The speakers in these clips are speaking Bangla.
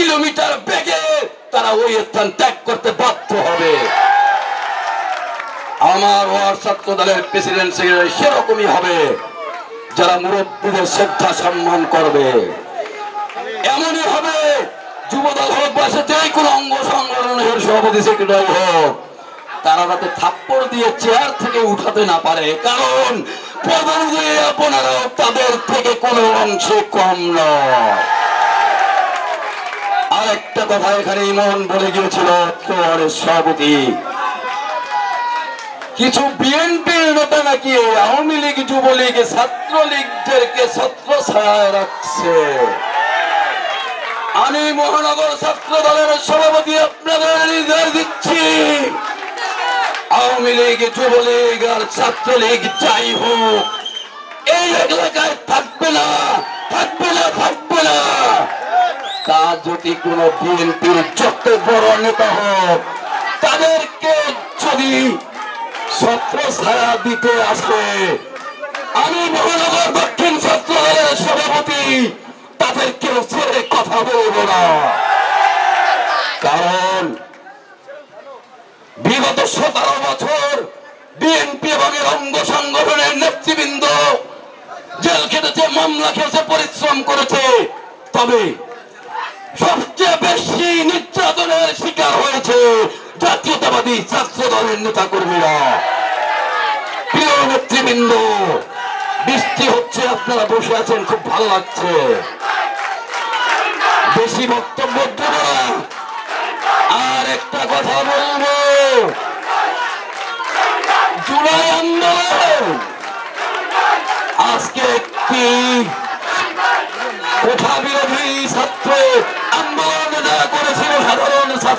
কিলোমিটার বেগে তারা ওই স্থান ত্যাগ করতে বাধ্য হবে। আমার ওয়ার ছাত্র দলের প্রেসিডেন্ট সেক্রেটারি সেরকমই হবে, যারা মুরব্বীদের শ্রদ্ধা সম্মান করবে। এমনই হবে, যুবদল হোক বা যেই কোনো অঙ্গ সংগঠনের সভাপতি, সেক্রেটারি হোক, তারা যাতে থাপ্পড় দিয়ে চেয়ার থেকে উঠাতে না পারে, কারণ প্রধান আপনারাও তাদের থেকে কোনো অংশে কম নয়। আরেকটা কথা এখানে ইমন বলে গিয়েছিল, তোমার সভাপতি। কিছু বিএনপির নেতা নাকি আওয়ামী লীগ, যুবলীগ, ছাত্রলীগদেরকে ছত্র ছায় রাখছে। আমি মহানগর ছাত্র দলের সভাপতি, আপনাদের নির্দেশ দিচ্ছি। আওয়ামী লীগ, যুবলীগ আর ছাত্রলীগ যাই হোক, এই এলাকায় থাকবে না থাকবে না থাকবে না। যদি কোনো বিএনপির যত বড় নেতা হোক, তাদেরকে যদি ছায়া দিতে আসে, আমি মহানগর দক্ষিণ সভাপতি ছেড়ে কথা বলব না। কারণ বিগত সতেরো বছর বিএনপি এবং এর অঙ্গ সংগঠনের নেতৃবৃন্দ জেল খেটেছে, মামলা খেয়েছে পরিশ্রম করেছে, তবে সবচেয়ে বেশি নির্যাতনের শিকার হয়েছে জাতীয়তাবাদী ছাত্র দলের নেতা কর্মীরা প্রিয় নেতৃবৃন্দ, বৃষ্টি হচ্ছে, আপনারা বসে আছেন, খুব ভালো লাগছে। বেশি বক্তব্য আর একটা কথা বলব। জুলাই আন্দোলন। আজকে একটি কোঠা বিরোধী ছাত্র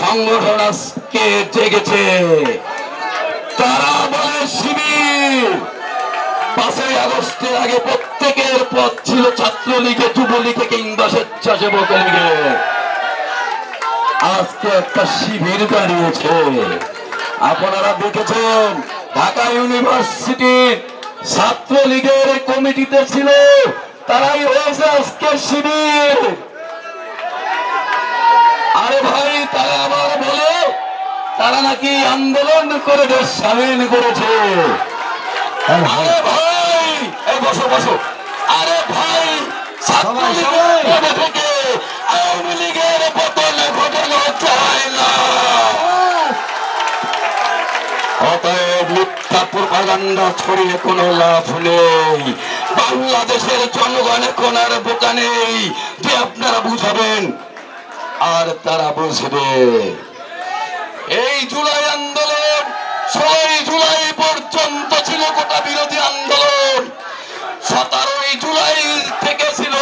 সংগঠন আজকে জেগেছে। তারা বলে শিবির। পাঁচই আগস্টের আগে প্রত্যেকের পথ ছিল ছাত্রলীগে, যুবলীগে কিংবা স্বেচ্ছাসেবক লীগে। আজকে একটা শিবির দাঁড়িয়েছে। আপনারা দেখেছেন, ঢাকা ইউনিভার্সিটির ছাত্রলীগের কমিটিতে ছিল, তারাই হয়েছে আজকে শিবির। আরে ভাই তারা নাকি আন্দোলন করে দেশ স্বাধীন করেছে। আরে ভাই। এই বসো বসো। আরে ভাই থেকে আওয়ামী লীগের পতন ঘটানো চায় না। অতএব মিথ্যা প্রপাগান্ডা ছড়িয়ে কোনো লাভ নেই। বাংলাদেশের জনগণ এখন আর বোকা নেই। যে আপনারা বুঝাবেন আর তারা বুঝবে। এই জুলাই আন্দোলন ষোলোই জুলাই পর্যন্ত ছিল গোটা বিরোধী আন্দোলন। সতেরোই জুলাই থেকে ছিল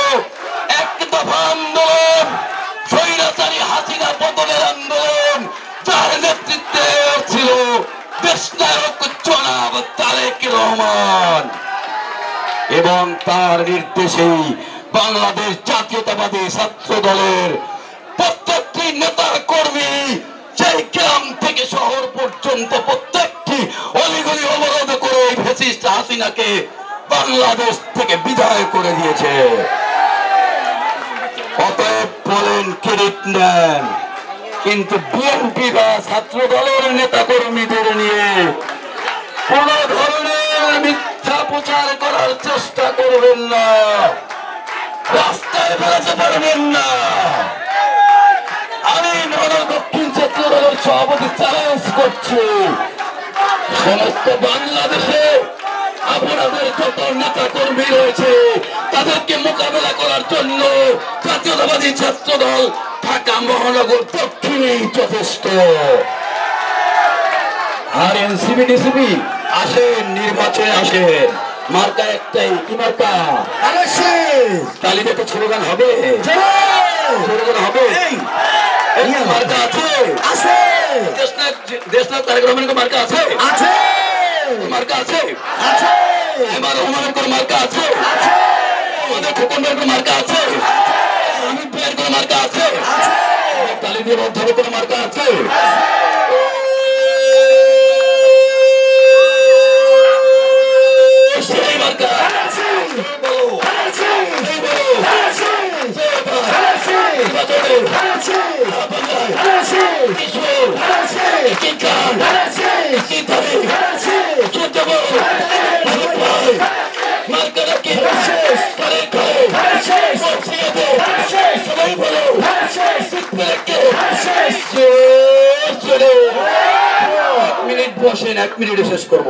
এক দফা আন্দোলন, স্বৈরাচারী হাসিনা পতনের আন্দোলন, যার নেতৃত্বে ছিল দেশনায়ক জনাব তারেক রহমান। এবং তার নির্দেশেই বাংলাদেশ জাতীয়তাবাদী ছাত্র দলের হাসিনাকে বাংলাদেশ থেকে বিদায় করে দিয়েছে। অতএব বলেন ক্রেডিট নেন। কিন্তু বিএনপি বা ছাত্র দলের নেতা কর্মীদের নিয়ে কোন ধরনের মিথ্যা প্রচার করার চেষ্টা করবেন না। রাস্তায় বেড়াতে পারবেন না। আমি মনে দক্ষিণ ছাত্র দলের সভাপতি চ্যালেঞ্জ করছি। সমস্ত বাংলাদেশে আপনাদের যত নেতা কর্মী রয়েছে। তাদেরকে মোকাবেলা করার জন্য জাতীয়তাবাদী ছাত্র দল ঢাকা মহানগর দক্ষিণেই যথেষ্ট। আর এনসিপি ডিসিপি আসেন নির্বাচনে আসেন। মার্কা একটাই কি মার্কা? তালিতে তো স্লোগান হবে। স্লোগান হবে। মার্কা আছে। দেশনাথ দেশনাথ তারেক রহমানের মার্কা আছে। মার্কা আছে। এবার রহমানের কোনো মার্কা আছে। আমাদের খোকন ভাইয়ের মার্কা আছে। অমিত ভাইয়ের কোনো মার্কা আছে। তালি দিয়ে হবে কোনো মার্কা আছে। সেই মার্কা। বলো এই এক মিনিটে শেষ করব।